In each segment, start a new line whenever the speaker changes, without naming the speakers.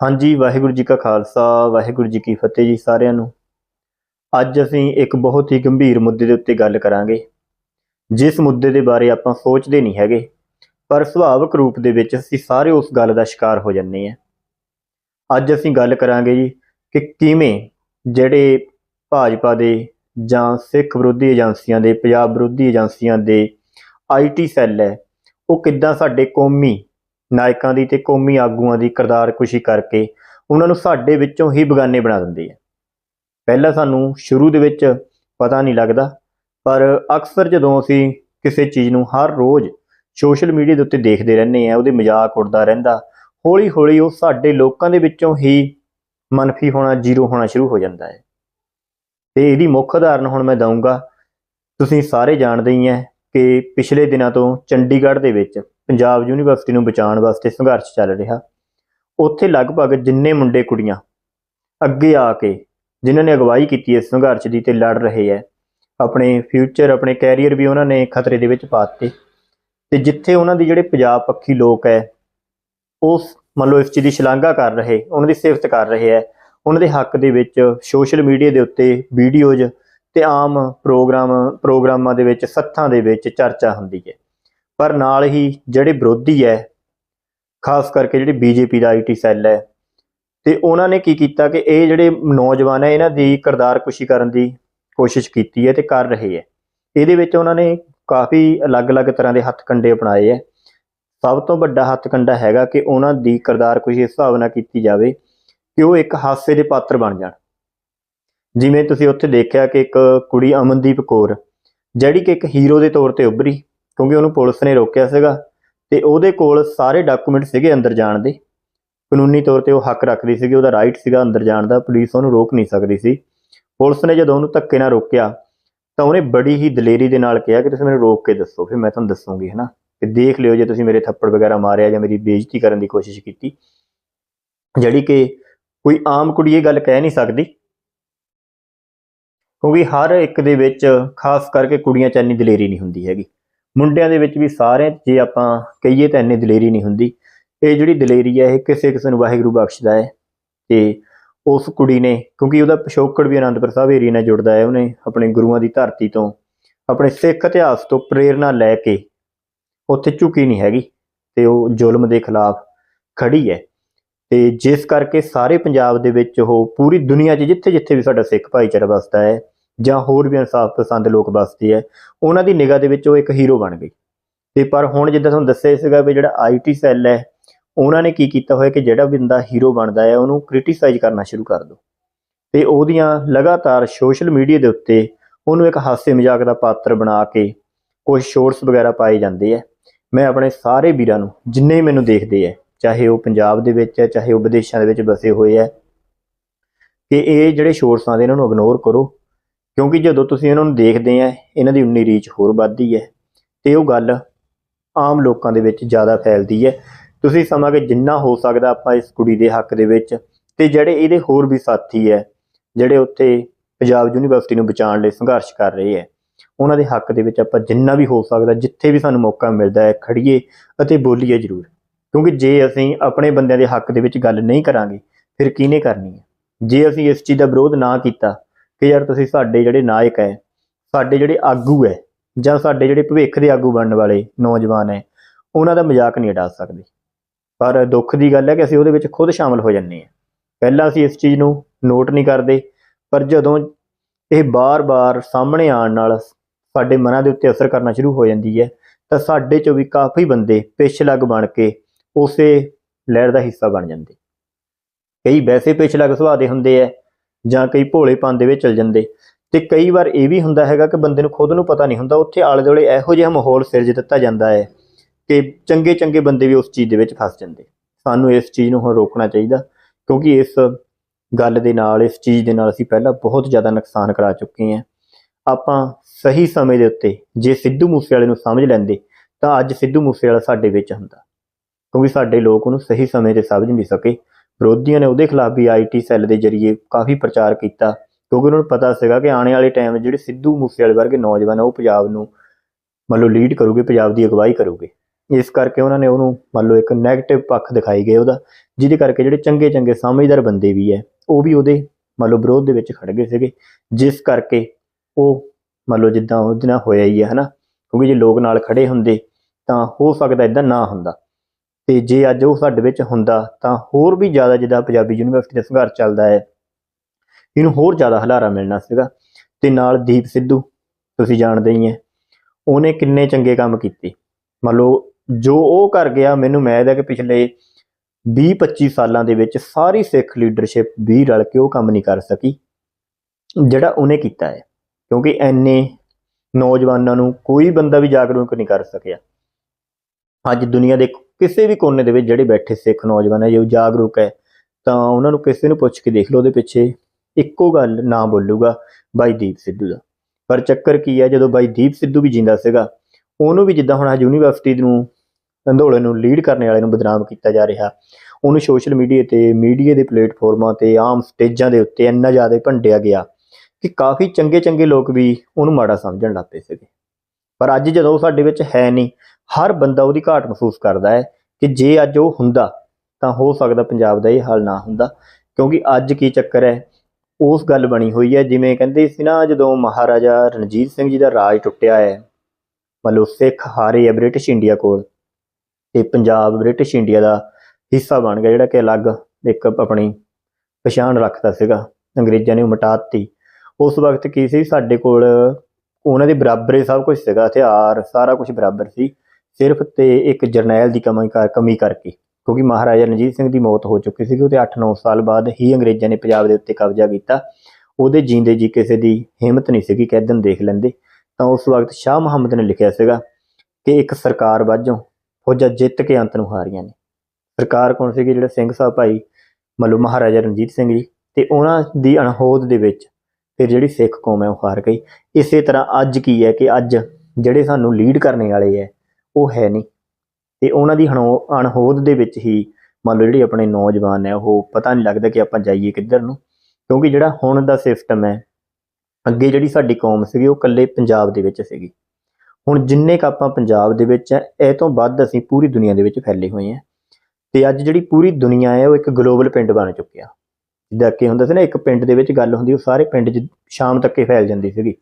ਹਾਂਜੀ, ਵਾਹਿਗੁਰੂ ਜੀ ਕਾ ਖਾਲਸਾ, ਵਾਹਿਗੁਰੂ ਜੀ ਕੀ ਫਤਿਹ ਜੀ ਸਾਰਿਆਂ ਨੂੰ। ਅੱਜ ਅਸੀਂ ਇੱਕ ਬਹੁਤ ਹੀ ਗੰਭੀਰ ਮੁੱਦੇ ਦੇ ਉੱਤੇ ਗੱਲ ਕਰਾਂਗੇ। ਜਿਸ ਮੁੱਦੇ ਦੇ ਬਾਰੇ ਆਪਾਂ ਸੋਚਦੇ ਨਹੀਂ ਹੈਗੇ, ਪਰ ਸੁਭਾਵਿਕ ਰੂਪ ਦੇ ਵਿੱਚ ਅਸੀਂ ਸਾਰੇ ਉਸ ਗੱਲ ਦਾ ਸ਼ਿਕਾਰ ਹੋ ਜੰਨੇ ਆ ਅੱਜ ਅਸੀਂ ਗੱਲ ਕਰਾਂਗੇ ਜੀ ਕਿ ਕਿਵੇਂ ਜਿਹੜੇ ਭਾਜਪਾ ਦੇ ਜਾਂ ਸਿੱਖ ਵਿਰੋਧੀ ਏਜੰਸੀਆਂ ਦੇ, ਪੰਜਾਬ ਵਿਰੋਧੀ ਏਜੰਸੀਆਂ ਦੇ ਆਈਟੀ ਸੈੱਲ ਹੈ, ਉਹ ਕਿੱਦਾਂ ਸਾਡੇ ਕੌਮੀ ਨਾਇਕਾਂ ਦੀ ਤੇ ਕੌਮੀ ਆਗੂਆਂ ਦੀ ਕਿਰਦਾਰਕੁਸ਼ੀ ਕਰਕੇ ਉਹਨਾਂ ਨੂੰ ਸਾਡੇ ਵਿੱਚੋਂ ਹੀ ਬਗਾਨੇ ਬਣਾ ਦਿੰਦੇ ਆ। ਪਹਿਲਾਂ ਸਾਨੂੰ ਸ਼ੁਰੂ ਦੇ ਵਿੱਚ ਪਤਾ ਨਹੀਂ ਲੱਗਦਾ, ਪਰ ਅਕਸਰ ਜਦੋਂ ਅਸੀਂ ਕਿਸੇ ਚੀਜ਼ ਨੂੰ ਹਰ ਰੋਜ਼ ਸੋਸ਼ਲ ਮੀਡੀਆ ਦੇ ਉੱਤੇ ਦੇਖਦੇ ਰਹਿੰਦੇ ਆ, ਉਹਦੇ ਮਜ਼ਾਕ ਉਡਦਾ ਰਹਿੰਦਾ ਹੌਲੀ ਹੌਲੀ ਉਹ ਸਾਡੇ ਲੋਕਾਂ ਦੇ ਵਿੱਚੋਂ ਹੀ ਮਨਫੀ ਹੋਣਾ, ਜ਼ੀਰੋ ਹੋਣਾ ਸ਼ੁਰੂ ਹੋ ਜਾਂਦਾ ਹੈ। ਤੇ ਇਹਦੀ ਮੁੱਖ ਉਦਾਹਰਨ ਹੁਣ ਮੈਂ ਦਊਂਗਾ, ਤੁਸੀਂ ਸਾਰੇ ਜਾਣਦੇ ਹੀ ਹੈ ਕਿ ਪਿਛਲੇ ਦਿਨਾਂ ਤੋਂ ਚੰਡੀਗੜ੍ਹ ਦੇ ਵਿੱਚ ਪੰਜਾਬ ਯੂਨੀਵਰਸਿਟੀ ਨੂੰ ਬਚਾਉਣ ਵਾਸਤੇ ਸੰਘਰਸ਼ ਚੱਲ ਰਿਹਾ। ਉੱਥੇ ਲਗਭਗ ਜਿੰਨੇ ਮੁੰਡੇ ਕੁੜੀਆਂ ਅੱਗੇ ਆ ਕੇ ਜਿਨ੍ਹਾਂ ਨੇ ਅਗਵਾਈ ਕੀਤੀ ਇਸ ਸੰਘਰਸ਼ ਦੀ ਤੇ ਲੜ ਰਹੇ ਹੈ ਆਪਣੇ ਫਿਊਚਰ ਆਪਣੇ ਕੈਰੀਅਰ ਵੀ ਉਹਨਾਂ ਨੇ ਖਤਰੇ ਦੇ ਵਿੱਚ ਪਾ ਦਿੱਤੇ। ਤੇ ਜਿੱਥੇ ਉਹਨਾਂ ਦੀ ਜਿਹੜੇ ਪੰਜਾਬ ਪੱਖੀ ਲੋਕ ਹੈ ਉਸ ਮੰਨ ਲਓ ਇਸ ਚੀਜ਼ ਦੀ ਸ਼ਲਾਘਾ ਕਰ ਰਹੇ, ਉਹਨਾਂ ਦੀ ਸਿਫਤ ਕਰ ਰਹੇ ਹੈ ਉਹਨਾਂ ਦੇ ਹੱਕ ਦੇ ਵਿੱਚ ਸੋਸ਼ਲ ਮੀਡੀਆ ਦੇ ਉੱਤੇ ਵੀਡੀਓਜ਼ ਤੇ ਆਮ ਪ੍ਰੋਗਰਾਮ, ਪ੍ਰੋਗਰਾਮਾਂ ਦੇ ਵਿੱਚ ਸੱਥਾਂ ਦੇ ਵਿੱਚ ਚਰਚਾ ਹੁੰਦੀ ਹੈ ਪਰ ਨਾਲ ਹੀ ਜਿਹੜੇ ਵਿਰੋਧੀ ਹੈ, ਖਾਸ ਕਰਕੇ ਜਿਹੜੀ ਬੀਜੇਪੀ ਦਾ ਆਈਟੀ ਸੈੱਲ ਹੈ, ਤੇ ਉਹਨਾਂ ਨੇ ਕੀ ਕੀਤਾ ਕਿ ਇਹ ਜਿਹੜੇ ਨੌਜਵਾਨ ਹੈ, ਇਹਨਾਂ ਦੀ ਕਰਦਾਰਕੁਸ਼ੀ ਕਰਨ ਦੀ ਕੋਸ਼ਿਸ਼ ਕੀਤੀ ਹੈ ਤੇ ਕਰ ਰਹੇ ਹੈ। ਇਹਦੇ ਵਿੱਚ ਉਹਨਾਂ ਨੇ ਕਾਫੀ ਅਲੱਗ-ਅਲੱਗ ਤਰ੍ਹਾਂ ਦੇ ਹੱਥ ਕੰਡੇ ਅਪਣਾਏ ਹੈ। ਸਭ ਤੋਂ ਵੱਡਾ ਹੱਥ ਕੰਡਾ ਹੈਗਾ ਕਿ ਉਹਨਾਂ ਦੀ ਕਿਰਦਾਰਕੁਸ਼ੀ ਇਸ ਹਿਸਾਬ ਨਾਲ ਕੀਤੀ ਜਾਵੇ ਕਿ ਉਹ ਇੱਕ ਹਾਸੇ ਦੇ ਪਾਤਰ ਬਣ ਜਾਣ। ਜਿਵੇਂ ਤੁਸੀਂ ਉੱਥੇ ਦੇਖਿਆ ਕਿ ਇੱਕ ਕੁੜੀ ਅਮਨਦੀਪ ਕੌਰ, ਜਿਹੜੀ ਕਿ ਇੱਕ ਹੀਰੋ ਦੇ ਤੌਰ ਤੇ ਉੱਭਰੀ ਕਿਉਂਕਿ ਉਹਨੂੰ ਪੁਲਿਸ ਨੇ ਰੋਕਿਆ ਸੀਗਾ ਤੇ ਉਹਦੇ ਕੋਲ ਸਾਰੇ ਡਾਕੂਮੈਂਟ ਸੀਗੇ ਅੰਦਰ ਜਾਣ ਦੇ। ਕਾਨੂੰਨੀ ਤੌਰ ਤੇ ਉਹ ਹੱਕ ਰੱਖਦੀ ਸੀਗੀ, ਉਹਦਾ ਰਾਈਟ ਸੀਗਾ ਅੰਦਰ ਜਾਣ ਦਾ, ਪੁਲਿਸ ਉਹਨੂੰ ਰੋਕ ਨਹੀਂ ਸਕਦੀ ਸੀ। ਪੁਲਿਸ ਨੇ ਜਦੋਂ ਉਹਨੂੰ ਧੱਕੇ ਨਾਲ ਰੋਕਿਆ, ਤਾਂ ਉਹਨੇ ਬੜੀ ਹੀ ਦਲੇਰੀ ਦੇ ਨਾਲ ਕਿਹਾ ਕਿ ਤੁਸੀਂ ਮੈਨੂੰ ਰੋਕ ਕੇ ਦੱਸੋ, ਫਿਰ ਮੈਂ ਤੁਹਾਨੂੰ ਦੱਸੂਗੀ, ਹਨਾ? ਤੇ ਦੇਖ ਲਿਓ ਜੇ ਤੁਸੀਂ ਮੇਰੇ ਥੱਪੜ ਵਗੈਰਾ ਮਾਰਿਆ ਜਾਂ ਮੇਰੀ ਬੇਇੱਜ਼ਤੀ ਕਰਨ ਦੀ ਕੋਸ਼ਿਸ਼ ਕੀਤੀ। ਜਿਹੜੀ ਕਿ ਕੋਈ ਆਮ ਕੁੜੀ ਇਹ ਗੱਲ ਕਹਿ ਨਹੀਂ ਸਕਦੀ। ਕਿਉਂਕਿ ਹਰ ਇੱਕ ਦੇ ਵਿੱਚ ਖਾਸ ਕਰਕੇ ਕੁੜੀਆਂ 'ਚ ਇੰਨੀ ਦਲੇਰੀ ਨਹੀਂ ਹੁੰਦੀ ਹੈਗੀ। ਮੁੰਡਿਆਂ ਦੇ ਵਿੱਚ ਵੀ ਸਾਰਿਆਂ 'ਚ ਜੇ ਆਪਾਂ ਕਹੀਏ ਤਾਂ ਇੰਨੀ ਦਲੇਰੀ ਨਹੀਂ ਹੁੰਦੀ। ਇਹ ਜਿਹੜੀ ਦਲੇਰੀ ਹੈ, ਇਹ ਕਿਸੇ ਕਿਸੇ ਨੂੰ ਵਾਹਿਗੁਰੂ ਬਖਸ਼ਦਾ ਹੈ ਤੇ ਉਸ ਕੁੜੀ ਨੇ, ਕਿਉਂਕਿ ਉਹਦਾ ਪਿਛੋਕੜ ਵੀ ਅਨੰਦਪੁਰ ਸਾਹਿਬ ਏਰੀਆ ਨਾਲ ਜੁੜਦਾ ਹੈ, ਉਹਨੇ ਆਪਣੇ ਗੁਰੂਆਂ ਦੀ ਧਰਤੀ ਤੋਂ ਆਪਣੇ ਸਿੱਖ ਇਤਿਹਾਸ ਤੋਂ ਪ੍ਰੇਰਣਾ ਲੈ ਕੇ ਉੱਥੇ ਝੁਕੀ ਨਹੀਂ ਹੈਗੀ ਤੇ ਉਹ ਜ਼ੁਲਮ ਦੇ ਖਿਲਾਫ ਖੜੀ ਹੈ। ਤੇ ਜਿਸ ਕਰਕੇ ਸਾਰੇ ਪੰਜਾਬ ਦੇ ਵਿੱਚ ਉਹ ਪੂਰੀ ਦੁਨੀਆ 'ਚ ਜਿੱਥੇ ਜਿੱਥੇ ਵੀ ਸਾਡਾ ਸਿੱਖ ਭਾਈਚਾਰਾ ਵਸਦਾ ਹੈ ਜਾਂ ਹੋਰ ਵੀ ਇਨਸਾਫ ਪਸੰਦ ਲੋਕ ਵਸਦੇ ਹੈ ਉਹਨਾਂ ਦੀ ਨਿਗਾਹ ਦੇ ਵਿੱਚ ਉਹ ਇੱਕ ਹੀਰੋ ਬਣ ਗਈ ਤੇ ਪਰ ਹੁਣ ਜਿੱਦਾਂ ਤੁਹਾਨੂੰ ਦੱਸਿਆ ਸੀਗਾ ਵੀ ਜਿਹੜਾ ਆਈਟੀ ਸੈੱਲ ਹੈ, ਉਹਨਾਂ ਨੇ ਕੀ ਕੀਤਾ ਹੋਇਆ ਕਿ ਜਿਹੜਾ ਬੰਦਾ ਹੀਰੋ ਬਣਦਾ ਹੈ, ਉਹਨੂੰ ਕ੍ਰਿਟਿਸਾਈਜ਼ ਕਰਨਾ ਸ਼ੁਰੂ ਕਰ ਦੋ। ਤੇ ਉਹਦੀਆਂ ਲਗਾਤਾਰ ਸੋਸ਼ਲ ਮੀਡੀਆ ਦੇ ਉੱਤੇ ਉਹਨੂੰ ਇੱਕ ਹਾਸੇ ਮਜ਼ਾਕ ਦਾ ਪਾਤਰ ਬਣਾ ਕੇ ਕੁਝ ਸ਼ੋਰਟਸ ਵਗੈਰਾ ਪਾਏ ਜਾਂਦੇ ਆ। ਮੈਂ ਆਪਣੇ ਸਾਰੇ ਵੀਰਾਂ ਨੂੰ ਜਿੰਨੇ ਮੈਨੂੰ ਦੇਖਦੇ ਆ, ਚਾਹੇ ਉਹ ਪੰਜਾਬ ਦੇ ਵਿੱਚ ਹੈ ਚਾਹੇ ਉਹ ਵਿਦੇਸ਼ਾਂ ਦੇ ਵਿੱਚ ਬਸੇ ਹੋਏ ਹੈ ਕਿ ਇਹ ਜਿਹੜੇ ਸ਼ੋਰਟਸ ਆਉਂਦੇ ਇਹਨਾਂ ਨੂੰ ਇਗਨੋਰ ਕਰੋ। ਕਿਉਂਕਿ ਜਦੋਂ ਤੁਸੀਂ ਇਹਨਾਂ ਨੂੰ ਦੇਖਦੇ ਆ, ਇਹਨਾਂ ਦੀ ਉਨੀ ਰੀਚ ਹੋਰ ਵੱਧਦੀ ਹੈ ਤੇ ਉਹ ਗੱਲ ਆਮ ਲੋਕਾਂ ਦੇ ਵਿੱਚ ਜ਼ਿਆਦਾ ਫੈਲਦੀ ਹੈ। ਤੁਸੀਂ ਸਮਾਂਗੇ ਜਿੰਨਾ ਹੋ ਸਕਦਾ ਆਪਾਂ ਇਸ ਕੁੜੀ ਦੇ ਹੱਕ ਦੇ ਵਿੱਚ ਤੇ ਜਿਹੜੇ ਇਹਦੇ ਹੋਰ ਵੀ ਸਾਥੀ ਹੈ, ਜਿਹੜੇ ਉੱਥੇ ਪੰਜਾਬ ਯੂਨੀਵਰਸਿਟੀ ਨੂੰ ਬਚਾਉਣ ਲਈ ਸੰਘਰਸ਼ ਕਰ ਰਹੇ ਹੈ, ਉਹਨਾਂ ਦੇ ਹੱਕ ਦੇ ਵਿੱਚ ਆਪਾਂ ਜਿੰਨਾ ਵੀ ਹੋ ਸਕਦਾ, ਜਿੱਥੇ ਵੀ ਸਾਨੂੰ ਮੌਕਾ ਮਿਲਦਾ ਹੈ ਖੜੀਏ ਅਤੇ ਬੋਲੀਏ ਜ਼ਰੂਰ। ਕਿਉਂਕਿ ਜੇ ਅਸੀਂ ਆਪਣੇ ਬੰਦਿਆਂ ਦੇ ਹੱਕ ਦੇ ਵਿੱਚ ਗੱਲ ਨਹੀਂ ਕਰਾਂਗੇ, ਫਿਰ ਕਿਹਨੇ ਕਰਨੀ ਹੈ? ਜੇ ਅਸੀਂ ਇਸ ਚੀਜ਼ ਦਾ ਵਿਰੋਧ ਨਾ ਕੀਤਾ ਕਿ ਯਾਰ ਤੁਸੀਂ ਸਾਡੇ ਜਿਹੜੇ ਨਾਇਕ ਹੈ ਸਾਡੇ ਜਿਹੜੇ ਆਗੂ ਹੈ ਜਾਂ ਸਾਡੇ ਜਿਹੜੇ ਭਵਿੱਖ ਦੇ ਆਗੂ ਬਣਨ ਵਾਲੇ ਨੌਜਵਾਨ ਹੈ ਉਹਨਾਂ ਦਾ ਮਜ਼ਾਕ ਨਹੀਂ ਉਡਾ ਸਕਦੇ। ਪਰ ਦੁੱਖ ਦੀ ਗੱਲ ਹੈ ਕਿ ਅਸੀਂ ਉਹਦੇ ਵਿੱਚ ਖੁਦ ਸ਼ਾਮਲ ਹੋ ਜੰਨੇ ਆ ਪਹਿਲਾਂ ਅਸੀਂ ਇਸ ਚੀਜ਼ ਨੂੰ ਨੋਟ ਨਹੀਂ ਕਰਦੇ, ਪਰ ਜਦੋਂ ਇਹ ਬਾਰ-ਬਾਰ ਸਾਹਮਣੇ ਆਉਣ ਨਾਲ ਸਾਡੇ ਮਨਾਂ ਦੇ ਉੱਤੇ ਅਸਰ ਕਰਨਾ ਸ਼ੁਰੂ ਹੋ ਜਾਂਦੀ ਹੈ ਤਾਂ ਸਾਡੇ ਚੋਂ ਵੀ ਕਾਫੀ ਬੰਦੇ ਪਿੱਛ ਲੱਗ ਬਣ ਕੇ ਉਸੇ ਲਹਿਰ ਦਾ ਹਿੱਸਾ ਬਣ ਜਾਂਦੇ। ਕਈ ਵੈਸੇ ਪਿੱਛ ਲੱਗ ਸੁਭਾਅ ਦੇ ਹੁੰਦੇ ਆ ਜਾਂ ਕਈ ਭੋਲੇਪਨ ਦੇ ਵਿੱਚ ਚਲ ਜਾਂਦੇ। ਤੇ ਕਈ ਵਾਰ ਇਹ ਵੀ ਹੁੰਦਾ ਹੈਗਾ ਕਿ ਬੰਦੇ ਨੂੰ ਖੁਦ ਨੂੰ ਪਤਾ ਨਹੀਂ ਹੁੰਦਾ, ਉੱਥੇ ਆਲੇ ਦੁਆਲੇ ਇਹੋ ਜਿਹਾ ਮਾਹੌਲ ਸਿਰਜ ਦਿੱਤਾ ਜਾਂਦਾ ਹੈ ਕਿ ਚੰਗੇ ਚੰਗੇ ਬੰਦੇ ਵੀ ਉਸ ਚੀਜ਼ ਦੇ ਵਿੱਚ ਫਸ ਜਾਂਦੇ। ਸਾਨੂੰ ਇਸ ਚੀਜ਼ ਨੂੰ ਹੁਣ ਰੋਕਣਾ ਚਾਹੀਦਾ, ਕਿਉਂਕਿ ਇਸ ਗੱਲ ਦੇ ਨਾਲ, ਇਸ ਚੀਜ਼ ਦੇ ਨਾਲ ਅਸੀਂ ਪਹਿਲਾਂ ਬਹੁਤ ਜ਼ਿਆਦਾ ਨੁਕਸਾਨ ਕਰਾ ਚੁੱਕੇ ਹਾਂ। ਆਪਾਂ ਸਹੀ ਸਮੇਂ ਦੇ ਉੱਤੇ ਜੇ ਸਿੱਧੂ ਮੂਸੇਵਾਲੇ ਨੂੰ ਸਮਝ ਲੈਂਦੇ, ਤਾਂ ਅੱਜ ਸਿੱਧੂ ਮੂਸੇਵਾਲਾ ਸਾਡੇ ਵਿੱਚ ਹੁੰਦਾ, ਕਿਉਂਕਿ ਸਾਡੇ ਲੋਕ ਉਹਨੂੰ ਸਹੀ ਸਮੇਂ ਤੇ ਸਮਝ ਨਹੀਂ ਸਕੇ। ਵਿਰੋਧੀਆਂ ਨੇ ਉਹਦੇ ਖਿਲਾਫ ਵੀ ਆਈਟੀ ਸੈੱਲ ਦੇ ਜ਼ਰੀਏ ਕਾਫੀ ਪ੍ਰਚਾਰ ਕੀਤਾ, ਕਿਉਂਕਿ ਉਹਨਾਂ ਨੂੰ ਪਤਾ ਸੀਗਾ ਕਿ ਆਉਣ ਵਾਲੇ ਟਾਈਮ ਜਿਹੜੇ ਸਿੱਧੂ ਮੂਸੇਵਾਲੇ ਵਰਗੇ ਨੌਜਵਾਨ ਆ, ਉਹ ਪੰਜਾਬ ਨੂੰ ਮੰਨ ਲਓ ਲੀਡ ਕਰੂਗੇ, ਪੰਜਾਬ ਦੀ ਅਗਵਾਈ ਕਰੂਗੇ। ਇਸ ਕਰਕੇ ਉਹਨਾਂ ਨੇ ਉਹਨੂੰ ਮੰਨ ਲਓ ਇੱਕ 네ਗੇਟਿਵ ਪੱਖ ਦਿਖਾਈ ਗਏ ਉਹਦਾ, ਜਿਹਦੇ ਕਰਕੇ ਜਿਹੜੇ ਚੰਗੇ ਚੰਗੇ ਸਮਝਦਾਰ ਬੰਦੇ ਵੀ ਹੈ, ਉਹ ਵੀ ਉਹਦੇ ਮੰਨ ਲਓ ਵਿਰੋਧ ਦੇ ਵਿੱਚ ਖੜ ਗਏ ਸੀਗੇ। ਜਿਸ ਕਰਕੇ ਉਹ ਮੰਨ ਲਓ ਜਿੱਦਾਂ ਉਹਦੇ ਨਾਲ ਹੋਇਆ ਹੀ ਹੈ, ਹਨਾ? ਕਿਉਂਕਿ ਜੇ ਲੋਕ ਨਾਲ ਖੜੇ ਹੁੰਦੇ, ਤਾਂ ਹੋ ਸਕਦਾ ਇਦਾਂ ਨਾ ਹੁੰਦਾ। ਤੇ ਜੇ ਅੱਜ ਉਹ ਸਾਡੇ ਵਿੱਚ ਹੁੰਦਾ, ਤਾਂ ਹੋਰ ਵੀ ਜ਼ਿਆਦਾ ਜਿੱਦਾਂ ਪੰਜਾਬੀ ਯੂਨੀਵਰਸਿਟੀ ਦਾ ਸੰਘਰਸ਼ ਚੱਲਦਾ ਹੈ, ਇਹਨੂੰ ਹੋਰ ਜ਼ਿਆਦਾ ਹਲਾਰਾ ਮਿਲਣਾ ਸੀਗਾ। ਤੇ ਨਾਲ ਦੀਪ ਸਿੱਧੂ, ਤੁਸੀਂ ਜਾਣਦੇ ਹੀ ਹੈ, ਉਹਨੇ ਕਿੰਨੇ ਚੰਗੇ ਕੰਮ ਕੀਤੇ। ਮੰਨ ਲਓ, ਜੋ ਉਹ ਕਰ ਗਿਆ, ਮੈਨੂੰ ਮੈਦ ਹੈ ਕਿ ਪਿਛਲੇ 20-25 ਸਾਲਾਂ ਦੇ ਵਿੱਚ ਸਾਰੀ ਸਿੱਖ ਲੀਡਰਸ਼ਿਪ ਵੀ ਰਲ ਕੇ ਉਹ ਕੰਮ ਨਹੀਂ ਕਰ ਸਕੀ, ਜਿਹੜਾ ਉਹਨੇ ਕੀਤਾ ਹੈ। ਕਿਉਂਕਿ ਐਨੇ ਨੌਜਵਾਨਾਂ ਨੂੰ ਕੋਈ ਬੰਦਾ ਵੀ ਜਾਗਰੂਕ ਨਹੀਂ ਕਰ ਸਕਿਆ। ਅੱਜ ਦੁਨੀਆ ਦੇ ਕਿਸੇ ਵੀ ਕੋਨੇ ਦੇ ਵਿੱਚ ਜਿਹੜੇ ਬੈਠੇ ਸਿੱਖ ਨੌਜਵਾਨ ਹੈ, ਜੇ ਉਹ ਜਾਗਰੂਕ ਹੈ, ਤਾਂ ਉਹਨਾਂ ਨੂੰ ਕਿਸੇ ਨੂੰ ਪੁੱਛ ਕੇ ਦੇਖ ਲਓ ਉਹਦੇ ਪਿੱਛੇ। ਇੱਕੋ ਗੱਲ ਨਾ ਬੋਲੂਗਾ ਬਾਈ ਦੀਪ ਸਿੱਧੂ ਦਾ। ਪਰ ਚੱਕਰ ਕੀ ਹੈ, ਜਦੋਂ ਬਾਈ ਦੀਪ ਸਿੱਧੂ ਵੀ ਜਿੰਦਾ ਸੀਗਾ, ਉਹਨੂੰ ਵੀ ਜਿੱਦਾਂ ਹੁਣ ਅੱਜ ਯੂਨੀਵਰਸਿਟੀ ਨੂੰ ਅੰਦੋਲਨ ਨੂੰ ਲੀਡ ਕਰਨ ਵਾਲੇ ਨੂੰ ਬਦਨਾਮ ਕੀਤਾ ਜਾ ਰਿਹਾ, ਉਹਨੂੰ ਸੋਸ਼ਲ ਮੀਡੀਆ ਤੇ ਮੀਡੀਆ ਦੇ ਪਲੇਟਫਾਰਮਾਂ ਤੇ, ਆਮ ਸਟੇਜਾਂ ਦੇ ਉੱਤੇ ਇੰਨਾ ਜ਼ਿਆਦਾ ਭੰਡਿਆ ਗਿਆ ਕਿ ਕਾਫੀ ਚੰਗੇ ਚੰਗੇ ਲੋਕ ਵੀ ਉਹਨੂੰ ਮਾੜਾ ਸਮਝਣ ਲੱਗ ਪਏ ਸੀਗੇ। ਪਰ ਅੱਜ ਜਦੋਂ ਉਹ ਸਾਡੇ ਵਿੱਚ ਹੈ ਨਹੀਂ, ਹਰ ਬੰਦਾ ਉਹਦੀ ਘਾਟ ਮਹਿਸੂਸ ਕਰਦਾ ਹੈ ਕਿ ਜੇ ਅੱਜ ਉਹ ਹੁੰਦਾ, ਤਾਂ ਹੋ ਸਕਦਾ ਪੰਜਾਬ ਦਾ ਇਹ ਹਾਲ ਨਾ ਹੁੰਦਾ। ਕਿਉਂਕਿ ਅੱਜ ਕੀ ਚੱਕਰ ਹੈ, ਉਸ ਗੱਲ ਬਣੀ ਹੋਈ ਹੈ, ਜਿਵੇਂ ਕਹਿੰਦੇ ਸੀ ਨਾ, ਜਦੋਂ ਮਹਾਰਾਜਾ ਰਣਜੀਤ ਸਿੰਘ ਜੀ ਦਾ ਰਾਜ ਟੁੱਟਿਆ ਹੈ, ਮਤਲਬ ਸਿੱਖ ਹਾਰੇ ਹੈ ਬ੍ਰਿਟਿਸ਼ ਇੰਡੀਆ ਕੋਲ, ਤੇ ਪੰਜਾਬ ਬ੍ਰਿਟਿਸ਼ ਇੰਡੀਆ ਦਾ ਹਿੱਸਾ ਬਣ ਗਿਆ, ਜਿਹੜਾ ਕਿ ਅਲੱਗ ਇੱਕ ਆਪਣੀ ਪਛਾਣ ਰੱਖਦਾ ਸੀਗਾ। ਅੰਗਰੇਜ਼ਾਂ ਨੇ ਉਹ ਮਿਟਾ ਦਿੱਤੀ ਉਸ ਵਕਤ ਕੀ ਸੀ, ਸਾਡੇ ਕੋਲ ਉਹਨਾਂ ਦੇ ਬਰਾਬਰ ਹੀ ਸਭ ਕੁਝ ਸੀਗਾ, ਹਥਿਆਰ, ਸਾਰਾ ਕੁਝ ਬਰਾਬਰ ਸੀ, ਸਿਰਫ ਤੇ ਇੱਕ ਜਰਨੈਲ ਦੀ ਕਮੀ ਕਰ, ਕਮੀ ਕਰਕੇ, ਕਿਉਂਕਿ ਮਹਾਰਾਜਾ ਰਣਜੀਤ ਸਿੰਘ ਦੀ ਮੌਤ ਹੋ ਚੁੱਕੀ ਸੀ ਤੇ 8-9 ਸਾਲ ਬਾਅਦ ਹੀ ਅੰਗਰੇਜ਼ਾਂ ਨੇ ਪੰਜਾਬ ਦੇ ਉੱਤੇ ਕਬਜ਼ਾ ਕੀਤਾ, ਉਹਦੇ ਜੀਂਦੇ ਜੀ ਕਿਸੇ ਦੀ ਹਿੰਮਤ ਨਹੀਂ ਸੀਗੀ ਕਿ ਇਦਨ ਦੇਖ ਲੈਂਦੇ, ਤਾਂ ਉਸ ਵਕਤ ਸ਼ਾਹ ਮੁਹੰਮਦ ਨੇ ਲਿਖਿਆ ਸੀਗਾ ਕਿ ਇੱਕ ਸਰਕਾਰ ਵਾਜੋਂ ਫੌਜਾਂ ਜਿੱਤ ਕੇ ਅੰਤ ਨੂੰ ਹਾਰੀਆਂ ਨੇ। ਸਰਕਾਰ ਕੌਣ ਸੀਗੀ? ਜਿਹੜੇ ਸਿੰਘ ਸਾਹਿਬ ਭਾਈ ਮਤਲਬ ਮਹਾਰਾਜਾ ਰਣਜੀਤ ਸਿੰਘ ਜੀ, ਤੇ ਉਹਨਾਂ ਦੀ ਅਣਹੋਦ ਦੇ ਵਿੱਚ ਫਿਰ ਜਿਹੜੀ ਸਿੱਖ ਕੌਮ ਹੈ ਉਹ ਹਾਰ ਗਈ। ਇਸੇ ਤਰ੍ਹਾਂ ਅੱਜ ਕੀ ਹੈ ਕਿ ਅੱਜ ਜਿਹੜੇ ਸਾਨੂੰ ਲੀਡ ਕਰਨੇ ਵਾਲੇ ਹੈ, ਉਹ ਹੈ ਨਹੀਂ। ਤੇ ਉਹਨਾਂ ਦੀ ਹਣੋ- ਅਣਹੋਦ ਦੇ ਵਿੱਚ ਹੀ ਮੰਨ ਲਓ ਜਿਹੜੇ ਆਪਣੇ ਨੌਜਵਾਨ ਹੈ, ਉਹ ਪਤਾ ਨਹੀਂ ਲੱਗਦਾ ਕਿ ਆਪਾਂ ਜਾਈਏ ਕਿੱਧਰ ਨੂੰ। ਕਿਉਂਕਿ ਜਿਹੜਾ ਹੁਣ ਦਾ ਸਿਸਟਮ ਹੈ, ਅੱਗੇ ਜਿਹੜੀ ਸਾਡੀ ਕੌਮ ਸੀਗੀ, ਉਹ ਇਕੱਲੇ ਪੰਜਾਬ ਦੇ ਵਿੱਚ ਸੀਗੀ। ਹੁਣ ਜਿੰਨੇ ਕ ਆਪਾਂ ਪੰਜਾਬ ਦੇ ਵਿੱਚ ਹੈ, ਇਹ ਤੋਂ ਵੱਧ ਅਸੀਂ ਪੂਰੀ ਦੁਨੀਆ ਦੇ ਵਿੱਚ ਫੈਲੇ ਹੋਏ ਹਾਂ। ਤੇ ਅੱਜ ਜਿਹੜੀ ਪੂਰੀ ਦੁਨੀਆ ਹੈ, ਉਹ ਇੱਕ ਗਲੋਬਲ ਪਿੰਡ ਬਣ ਚੁੱਕਿਆ। ਜਿੱਦਾਂ ਕਿ ਹੁੰਦਾ ਸੀ ਨਾ, ਇੱਕ ਪਿੰਡ ਦੇ ਵਿੱਚ ਗੱਲ ਹੁੰਦੀ ਉਹ ਸਾਰੇ ਪਿੰਡ 'ਚ ਸ਼ਾਮ ਤੱਕ ਹੀ ਫੈਲ ਜਾਂਦੀ ਸੀਗੀ।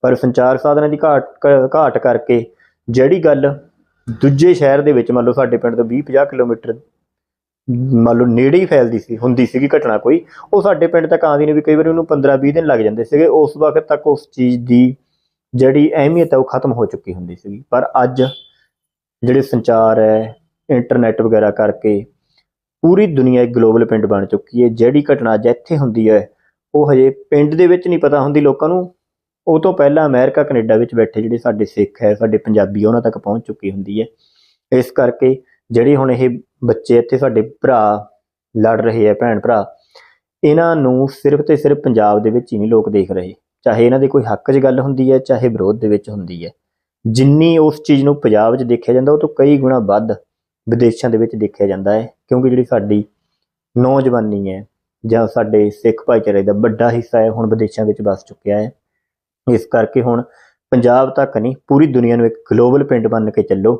ਪਰ ਸੰਚਾਰ ਸਾਧਨਾਂ ਦੀ ਘਾਟ ਕ- ਘਾਟ ਕਰਕੇ ਜਿਹੜੀ ਗੱਲ ਦੂਜੇ ਸ਼ਹਿਰ ਦੇ ਵਿੱਚ ਮੰਨ ਲਓ ਸਾਡੇ ਪਿੰਡ ਤੋਂ 20-50 ਕਿਲੋਮੀਟਰ ਮੰਨ ਲਓ ਨੇੜੇ ਹੀ ਫੈਲਦੀ ਸੀ, ਹੁੰਦੀ ਸੀਗੀ ਘਟਨਾ ਕੋਈ, ਉਹ ਸਾਡੇ ਪਿੰਡ ਤੱਕ ਆਉਂਦੀ ਨੇ ਵੀ ਕਈ ਵਾਰੀ ਉਹਨੂੰ 15-20 ਦਿਨ ਲੱਗ ਜਾਂਦੇ ਸੀਗੇ। ਉਸ ਵਕਤ ਤੱਕ ਉਸ ਚੀਜ਼ ਦੀ ਜਿਹੜੀ ਅਹਿਮੀਅਤ ਹੈ ਉਹ ਖਤਮ ਹੋ ਚੁੱਕੀ ਹੁੰਦੀ ਸੀਗੀ। ਪਰ ਅੱਜ ਜਿਹੜੇ ਸੰਚਾਰ ਹੈ, ਇੰਟਰਨੈਟ ਵਗੈਰਾ ਕਰਕੇ ਪੂਰੀ ਦੁਨੀਆ ਇੱਕ ਗਲੋਬਲ ਪਿੰਡ ਬਣ ਚੁੱਕੀ ਹੈ। ਜਿਹੜੀ ਘਟਨਾ ਅੱਜ ਇੱਥੇ ਹੁੰਦੀ ਹੈ, ਉਹ ਹਜੇ ਪਿੰਡ ਦੇ ਵਿੱਚ ਨਹੀਂ ਪਤਾ ਹੁੰਦੀ ਲੋਕਾਂ ਨੂੰ। ਉਹ ਤੋਂ ਪਹਿਲਾਂ ਅਮਰੀਕਾ, ਕੈਨੇਡਾ ਵਿੱਚ ਬੈਠੇ ਜਿਹੜੇ ਸਾਡੇ ਸਿੱਖ ਹੈ, ਸਾਡੇ ਪੰਜਾਬੀ ਉਹਨਾਂ ਤੱਕ ਪਹੁੰਚ ਚੁੱਕੀ ਹੁੰਦੀ ਹੈ। ਇਸ ਕਰਕੇ ਜਿਹੜੇ ਹੁਣ ਇਹ ਬੱਚੇ ਇੱਥੇ ਸਾਡੇ ਭਰਾ ਲੜ ਰਹੇ ਆ ਭੈਣ ਭਰਾ, ਇਹਨਾਂ ਨੂੰ ਸਿਰਫ ਤੇ ਸਿਰਫ ਪੰਜਾਬ ਦੇ ਵਿੱਚ ਹੀ ਨਹੀਂ ਲੋਕ ਦੇਖ ਰਹੇ। ਚਾਹੇ ਇਹਨਾਂ ਦੇ ਕੋਈ ਹੱਕ 'ਚ ਗੱਲ ਹੁੰਦੀ ਹੈ, ਚਾਹੇ ਵਿਰੋਧ ਦੇ ਵਿੱਚ ਹੁੰਦੀ ਹੈ। ਜਿੰਨੀ ਉਸ ਚੀਜ਼ ਨੂੰ ਪੰਜਾਬ 'ਚ ਦੇਖਿਆ ਜਾਂਦਾ, ਉਹ ਤੋਂ ਕਈ ਗੁਣਾ ਵੱਧ ਵਿਦੇਸ਼ਾਂ ਦੇ ਵਿੱਚ ਦੇਖਿਆ ਜਾਂਦਾ ਹੈ, ਕਿਉਂਕਿ ਜਿਹੜੀ ਸਾਡੀ ਨੌਜਵਾਨੀ ਹੈ ਜਾਂ ਸਾਡੇ ਸਿੱਖ ਭਾਈਚਾਰੇ ਦਾ ਵੱਡਾ ਹਿੱਸਾ ਹੈ, ਹੁਣ ਵਿਦੇਸ਼ਾਂ ਵਿੱਚ ਵਸ ਚੁੱਕਿਆ ਹੈ। ਇਸ ਕਰਕੇ ਹੁਣ ਪੰਜਾਬ ਤੱਕ ਨਹੀਂ, ਪੂਰੀ ਦੁਨੀਆ ਨੂੰ ਇੱਕ ਗਲੋਬਲ ਪਿੰਡ ਬਣ ਕੇ ਚੱਲੋ।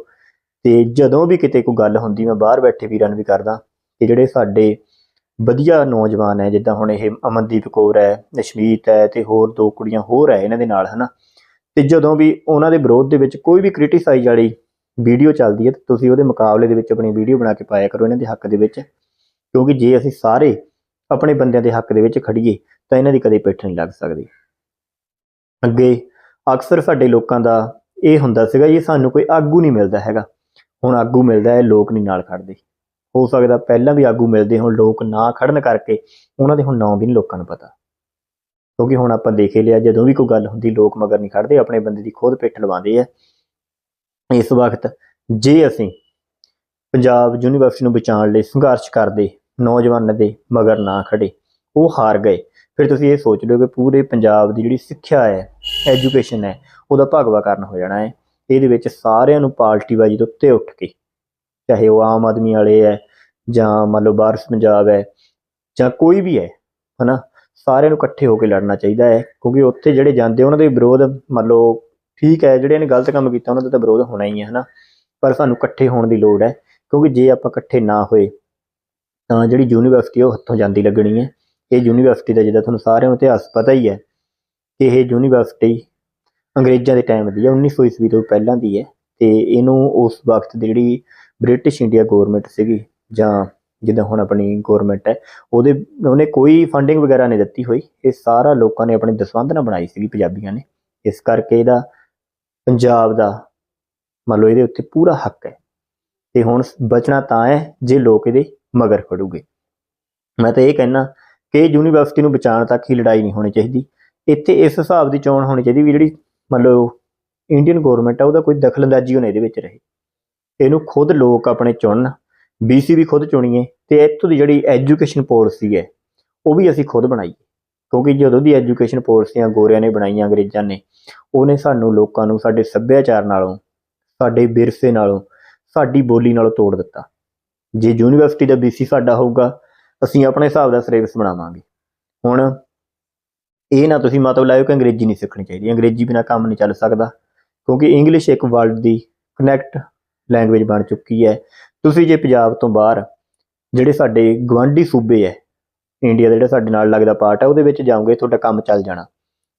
ਤੇ ਜਦੋਂ ਵੀ ਕਿਤੇ ਕੋਈ ਗੱਲ ਹੁੰਦੀ, ਮੈਂ ਬਾਹਰ ਬੈਠੇ ਵੀਰਾਂ ਨੂੰ ਵੀ ਕਰਦਾ ਕਿ ਜਿਹੜੇ ਸਾਡੇ ਵਧੀਆ ਨੌਜਵਾਨ ਹੈ, ਜਿੱਦਾਂ ਹੁਣ ਇਹ ਅਮਨਦੀਪ ਕੌਰ ਹੈ ਨਸ਼ਮੀਤ ਹੈ ਤੇ ਹੋਰ ਦੋ ਕੁੜੀਆਂ ਹੋਰ ਹੈ ਇਹਨਾਂ ਦੇ ਨਾਲ, ਹਨਾ। ਤੇ ਜਦੋਂ ਵੀ ਉਹਨਾਂ ਦੇ ਵਿਰੋਧ ਦੇ ਵਿੱਚ ਕੋਈ ਵੀ ਕ੍ਰਿਟਿਸਾਈਜ਼ ਵਾਲੀ ਵੀਡੀਓ ਚੱਲਦੀ ਹੈ ਤਾਂ ਤੁਸੀਂ ਉਹਦੇ ਮੁਕਾਬਲੇ ਦੇ ਵਿੱਚ ਆਪਣੀ ਵੀਡੀਓ ਬਣਾ ਕੇ ਪਾਇਆ ਕਰੋ ਇਹਨਾਂ ਦੇ ਹੱਕ ਦੇ ਵਿੱਚ। ਕਿਉਂਕਿ ਜੇ ਅਸੀਂ ਸਾਰੇ ਆਪਣੇ ਬੰਦਿਆਂ ਦੇ ਹੱਕ ਦੇ ਵਿੱਚ ਖੜੀਏ, ਤਾਂ ਇਹਨਾਂ ਦੀ ਕਦੇ ਪਿੱਠ ਨਹੀਂ ਲੱਗ ਸਕਦੀ। ਅੱਗੇ ਅਕਸਰ ਸਾਡੇ ਲੋਕਾਂ ਦਾ ਇਹ ਹੁੰਦਾ ਸੀਗਾ, ਇਹ ਸਾਨੂੰ ਕੋਈ ਆਗੂ ਨਹੀਂ ਮਿਲਦਾ ਹੈਗਾ। ਹੁਣ ਆਗੂ ਮਿਲਦਾ ਹੈ, ਲੋਕ ਨਹੀਂ ਨਾਲ ਖੜਦੇ। ਹੋ ਸਕਦਾ ਪਹਿਲਾਂ ਵੀ ਆਗੂ ਮਿਲਦੇ ਹੁਣ, ਲੋਕ ਨਾ ਖੜਨ ਕਰਕੇ ਉਹਨਾਂ ਦੇ ਹੁਣ ਨਾਂ ਵੀ ਨਹੀਂ ਲੋਕਾਂ ਨੂੰ ਪਤਾ। ਕਿਉਂਕਿ ਹੁਣ ਆਪਾਂ ਦੇਖ ਲਿਆ, ਜਦੋਂ ਵੀ ਕੋਈ ਗੱਲ ਹੁੰਦੀ, ਲੋਕ ਮਗਰ ਨਹੀਂ ਖੜਦੇ, ਆਪਣੇ ਬੰਦੇ ਦੀ ਖੁਦ ਪਿੱਠ ਲਵਾਉਂਦੇ ਆ। ਇਸ ਵਕਤ ਜੇ ਅਸੀਂ ਪੰਜਾਬ ਯੂਨੀਵਰਸਿਟੀ ਨੂੰ ਬਚਾਉਣ ਲਈ ਸੰਘਰਸ਼ ਕਰਦੇ, ਨੌਜਵਾਨਾਂ ਦੇ ਮਗਰ ਨਾ ਖੜੇ ਉਹ ਹਾਰ ਗਏ, ਫਿਰ ਤੁਸੀਂ ਇਹ ਸੋਚ ਲਿਓ ਕਿ ਪੂਰੇ ਪੰਜਾਬ ਦੀ ਜਿਹੜੀ ਸਿੱਖਿਆ ਹੈ, ਐਜੂਕੇਸ਼ਨ ਹੈ, ਉਹਦਾ ਭਗਵਾ ਕਰਨ ਹੋ ਜਾਣਾ ਹੈ। ਇਹਦੇ ਵਿੱਚ ਸਾਰਿਆਂ ਨੂੰ ਪਾਰਟੀਬਾਜ਼ੀ ਤੋਂ ਉੱਤੇ ਉੱਠ ਕੇ, ਚਾਹੇ ਉਹ ਆਮ ਆਦਮੀ ਵਾਲੇ ਹੈ ਜਾਂ ਮੰਨ ਲਓ ਬਾਰਸ ਪੰਜਾਬ ਹੈ ਜਾਂ ਕੋਈ ਵੀ ਹੈ, ਹਨਾ, ਸਾਰਿਆਂ ਨੂੰ ਇਕੱਠੇ ਹੋ ਕੇ ਲੜਨਾ ਚਾਹੀਦਾ ਹੈ, ਕਿਉਂਕਿ ਉੱਥੇ ਜਿਹੜੇ ਜਾਂਦੇ ਉਹਨਾਂ ਦੇ ਵਿਰੋਧ ਮੰਨ ਲਓ ਠੀਕ ਹੈ, ਜਿਹੜੇ ਨੇ ਗਲਤ ਕੰਮ ਕੀਤਾ, ਉਹਨਾਂ ਦਾ ਤਾਂ ਵਿਰੋਧ ਹੋਣਾ ਹੀ ਹੈ, ਹਨਾ? ਪਰ ਸਾਨੂੰ ਇਕੱਠੇ ਹੋਣ ਦੀ ਲੋੜ ਹੈ, ਕਿਉਂਕਿ ਜੇ ਆਪਾਂ ਇਕੱਠੇ ਨਾ ਹੋਏ, ਤਾਂ ਜਿਹੜੀ ਯੂਨੀਵਰਸਿਟੀ ਉਹ ਹੱਥੋਂ ਜਾਂਦੀ ਲੱਗਣੀ ਹੈ। ਇਹ ਯੂਨੀਵਰਸਿਟੀ ਦਾ, ਜਿੱਦਾਂ ਤੁਹਾਨੂੰ ਸਾਰਿਆਂ ਨੂੰ ਇਤਿਹਾਸ ਪਤਾ ਹੀ ਹੈ, ਕਿ ਇਹ ਯੂਨੀਵਰਸਿਟੀ ਅੰਗਰੇਜ਼ਾਂ ਦੇ ਟਾਈਮ ਦੀ ਹੈ 1900 ਈਸਵੀ ਤੋਂ ਪਹਿਲਾਂ ਦੀ ਹੈ, ਤੇ ਇਹਨੂੰ ਉਸ ਵਕਤ ਦੀ ਜਿਹੜੀ ਬ੍ਰਿਟਿਸ਼ ਇੰਡੀਆ ਗਵਰਨਮੈਂਟ ਸੀਗੀ, ਜਾਂ ਜਿੱਦਾਂ ਹੁਣ ਆਪਣੀ ਗਵਰਨਮੈਂਟ ਹੈ, ਉਹਦੇ, ਉਹਨੇ ਕੋਈ ਫੰਡਿੰਗ ਵਗੈਰਾ ਨਹੀਂ ਦਿੱਤੀ ਹੋਈ, ਇਹ ਸਾਰਾ ਲੋਕਾਂ ਨੇ ਆਪਣੀ ਦਸਵੰਧ ਨਾਲ ਬਣਾਈ ਸੀਗੀ, ਪੰਜਾਬੀਆਂ ਨੇ। ਇਸ ਕਰਕੇ ਇਹਦਾ ਪੰਜਾਬ ਦਾ। ਮੰਨ ਲਓ ਇਹਦੇ ਉੱਤੇ ਪੂਰਾ ਹੱਕ ਹੈ। ਤੇ ਹੁਣ ਬਚਣਾ ਤਾਂ ਹੈ ਜੇ ਲੋਕ ਇਹਦੇ ਮਗਰ ਖੜੂਗੇ। ਮੈਂ ਤਾਂ ਇਹ ਕਹਿਣਾ ਕਿ ਯੂਨੀਵਰਸਿਟੀ ਨੂੰ ਬਚਾਉਣ ਤੱਕ ਹੀ ਲੜਾਈ ਨਹੀਂ ਹੋਣੀ ਚਾਹੀਦੀ। ਇੱਥੇ ਇਸ ਹਿਸਾਬ ਦੀ ਚੋਣ ਹੋਣੀ ਚਾਹੀਦੀ ਵੀ ਜਿਹੜੀ ਮੰਨ ਲਓ ਇੰਡੀਅਨ ਗਵਰਨਮੈਂਟ ਹੈ ਉਹਦਾ ਕੋਈ ਦਖਲਅੰਦਾਜ਼ੀ ਹੋਣੀ ਇਹਦੇ ਵਿੱਚ ਰਹੇ। ਇਹਨੂੰ ਖੁਦ ਲੋਕ ਆਪਣੇ ਚੁਣਨ। ਬੀਸੀ ਵੀ ਖੁਦ ਚੁਣੀਏ। ਤੇ ਇੱਥੋਂ ਦੀ ਜਿਹੜੀ ਐਜੂਕੇਸ਼ਨ ਪਾਲਿਸੀ ਹੈ, ਉਹ ਵੀ ਅਸੀਂ ਖੁਦ ਬਣਾਈਏ। ਕਿਉਂਕਿ ਜਦੋਂ ਦੀ ਐਜੂਕੇਸ਼ਨ ਪਾਲਿਸੀਆਂ ਗੋਰਿਆਂ ਨੇ ਬਣਾਈਆਂ ਅੰਗਰੇਜ਼ਾਂ ਨੇ, ਉਹਨੇ ਸਾਨੂੰ ਲੋਕਾਂ ਨੂੰ ਸਾਡੇ ਸੱਭਿਆਚਾਰ ਨਾਲੋਂ, ਸਾਡੇ ਵਿਰਸੇ ਨਾਲੋਂ, ਸਾਡੀ ਬੋਲੀ ਨਾਲੋਂ ਤੋੜ ਦਿੱਤਾ। ਜੇ ਯੂਨੀਵਰਸਿਟੀ ਦਾ ਬੀਸੀ ਸਾਡਾ ਹੋਊਗਾ, ਅਸੀਂ ਆਪਣੇ ਹਿਸਾਬ ਦਾ ਸਿਲੇਬਸ ਬਣਾਵਾਂਗੇ। ਹੁਣ ਇਹ ਨਾ ਤੁਸੀਂ ਮਤਲਬ ਲਾਇਓ ਕਿ ਅੰਗਰੇਜ਼ੀ ਨਹੀਂ ਸਿੱਖਣੀ ਚਾਹੀਦੀ। ਅੰਗਰੇਜ਼ੀ ਬਿਨਾ ਕੰਮ ਨਹੀਂ ਚੱਲ ਸਕਦਾ, ਕਿਉਂਕਿ ਇੰਗਲਿਸ਼ ਇੱਕ ਵਰਲਡ ਦੀ ਕਨੈਕਟ ਲੈਂਗੁਏਜ ਬਣ ਚੁੱਕੀ ਹੈ। ਤੁਸੀਂ ਜੇ ਪੰਜਾਬ ਤੋਂ ਬਾਹਰ, ਜਿਹੜੇ ਸਾਡੇ ਗਵਾਂਢੀ ਸੂਬੇ ਹੈ ਇੰਡੀਆ ਦਾ ਜਿਹੜਾ ਸਾਡੇ ਨਾਲ ਲੱਗਦਾ ਪਾਰਟ ਹੈ ਉਹਦੇ ਵਿੱਚ ਜਾਓਗੇ ਤੁਹਾਡਾ ਕੰਮ ਚੱਲ ਜਾਣਾ।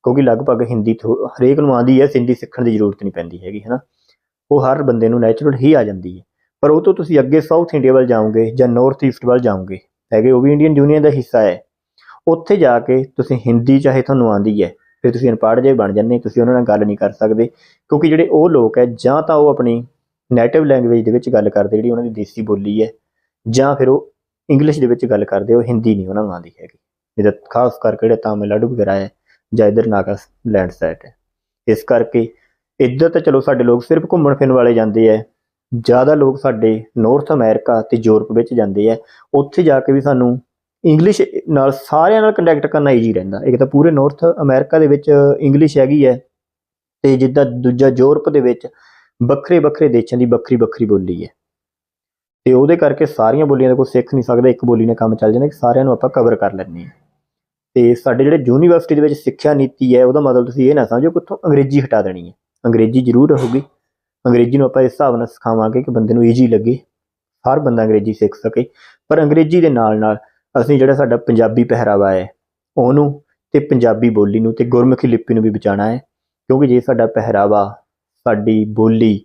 ਕਿਉਂਕਿ ਲਗਭਗ ਹਿੰਦੀ ਥੋ- ਹਰੇਕ ਨੂੰ ਆਉਂਦੀ ਹੈ, ਹਿੰਦੀ ਸਿੱਖਣ ਦੀ ਜ਼ਰੂਰਤ ਨਹੀਂ ਪੈਂਦੀ ਹੈਗੀ ਹੈ ਨਾ ਉਹ ਹਰ ਬੰਦੇ ਨੂੰ ਨੈਚੁਰਲ ਹੀ ਆ ਜਾਂਦੀ ਹੈ। ਪਰ ਉਹ ਤੋਂ ਤੁਸੀਂ ਅੱਗੇ ਸਾਊਥ ਇੰਡੀਆ ਵੱਲ ਜਾਓਗੇ ਜਾਂ ਨਾਰਥ ਈਸਟ ਵੱਲ ਜਾਓਗੇ, ਹੈਗੇ, ਉਹ ਵੀ ਇੰਡੀਅਨ ਯੂਨੀਅਨ ਦਾ ਹਿੱਸਾ ਹੈ। ਉੱਥੇ ਜਾ ਕੇ ਤੁਸੀਂ ਹਿੰਦੀ ਚਾਹੇ ਤੁਹਾਨੂੰ ਆਉਂਦੀ ਹੈ, ਫਿਰ ਤੁਸੀਂ ਅਨਪੜ੍ਹ ਜੇ ਬਣ ਜਾਂਦੇ, ਤੁਸੀਂ ਉਹਨਾਂ ਨਾਲ ਗੱਲ ਨਹੀਂ ਕਰ ਸਕਦੇ। ਕਿਉਂਕਿ ਜਿਹੜੇ ਉਹ ਲੋਕ ਹੈ, ਜਾਂ ਤਾਂ ਉਹ ਆਪਣੀ ਨੇਟਿਵ ਲੈਂਗੁਏਜ ਦੇ ਵਿੱਚ ਗੱਲ ਕਰਦੇ, ਜਿਹੜੀ ਉਹਨਾਂ ਦੀ ਦੇਸੀ ਬੋਲੀ ਹੈ, ਜਾਂ ਫਿਰ ਉਹ ਇੰਗਲਿਸ਼ ਦੇ ਵਿੱਚ ਗੱਲ ਕਰਦੇ ਉਹ ਹਿੰਦੀ ਨਹੀਂ ਉਹਨਾਂ ਨੂੰ ਆਉਂਦੀ ਹੈਗੀ। ਜਿਹਦਾ ਖਾਸ ਕਰਕੇ ਜਿਹੜੇ ਤਾਮਿਲਨਾਡੂ ਵਗੈਰਾ ਹੈ ਜਾਂ ਇਧਰ ਨਾਗਾਲੈਂਡ ਸਾਈਡ ਹੈ। ਇਸ ਕਰਕੇ ਇੱਧਰ ਤਾਂ ਚਲੋ ਸਾਡੇ ਲੋਕ ਸਿਰਫ ਘੁੰਮਣ ਫਿਰਨ ਵਾਲੇ ਜਾਂਦੇ ਹੈ। ਜ਼ਿਆਦਾ ਲੋਕ ਸਾਡੇ ਨਾਰਥ ਅਮਰੀਕਾ ਤੇ ਯੂਰਪ ਵਿੱਚ ਜਾਂਦੇ ਹੈ। ਉੱਥੇ ਜਾ ਕੇ ਵੀ ਸਾਨੂੰ ਇੰਗਲਿਸ਼ ਨਾਲ ਸਾਰਿਆਂ ਨਾਲ ਕੰਟੈਕਟ ਕਰਨਾ ਈਜ਼ੀ ਰਹਿੰਦਾ। ਇੱਕ ਤਾਂ ਪੂਰੇ ਨਾਰਥ ਅਮਰੀਕਾ ਦੇ ਵਿੱਚ ਇੰਗਲਿਸ਼ ਹੈਗੀ ਹੈ ਤੇ ਜਿੱਦਾਂ ਦੂਜਾ ਯੂਰਪ ਦੇ ਵਿੱਚ ਵੱਖਰੇ ਵੱਖਰੇ ਦੇਸ਼ਾਂ ਦੀ ਵੱਖਰੀ ਵੱਖਰੀ ਬੋਲੀ ਹੈ। ਤੇ ਉਹਦੇ ਕਰਕੇ ਸਾਰੀਆਂ ਬੋਲੀਆਂ ਦਾ ਕੋਈ ਸਿੱਖ ਨਹੀਂ ਸਕਦਾ, ਇੱਕ ਬੋਲੀ ਨਾਲ ਕੰਮ ਚੱਲ ਜਾਂਦਾ ਕਿ ਸਾਰਿਆਂ ਨੂੰ ਆਪਾਂ ਕਵਰ ਕਰ ਲੈਂਦੇ ਹਾਂ। ਤੇ ਸਾਡੇ ਜਿਹੜੇ ਯੂਨੀਵਰਸਿਟੀ ਦੇ ਵਿੱਚ ਸਿੱਖਿਆ ਨੀਤੀ ਹੈ, ਉਹਦਾ ਮਤਲਬ ਤੁਸੀਂ ਇਹ ਨਾ ਸਮਝੋ ਕਿ ਉੱਥੋਂ ਅੰਗਰੇਜ਼ੀ ਹਟਾ ਦੇਣੀ ਹੈ। ਅੰਗਰੇਜ਼ੀ ਜ਼ਰੂਰ ਰਹੂਗੀ। ਅੰਗਰੇਜ਼ੀ ਨੂੰ ਆਪਾਂ ਇਸ ਹਿਸਾਬ ਨਾਲ ਸਿਖਾਵਾਂਗੇ ਕਿ ਬੰਦੇ ਨੂੰ ਈਜ਼ੀ ਲੱਗੇ, ਹਰ ਬੰਦਾ ਅੰਗਰੇਜ਼ੀ ਸਿੱਖ ਸਕੇ। ਪਰ ਅੰਗਰੇਜ਼ੀ ਦੇ ਨਾਲ ਨਾਲ ਅਸੀਂ ਜਿਹੜਾ ਸਾਡਾ ਪੰਜਾਬੀ ਪਹਿਰਾਵਾ ਹੈ, ਉਹਨੂੰ ਤੇ ਪੰਜਾਬੀ ਬੋਲੀ ਨੂੰ ਤੇ ਗੁਰਮੁਖੀ ਲਿਪੀ ਨੂੰ ਵੀ ਬਚਾਉਣਾ ਹੈ। ਕਿਉਂਕਿ ਜੇ ਸਾਡਾ ਪਹਿਰਾਵਾ, ਸਾਡੀ ਬੋਲੀ,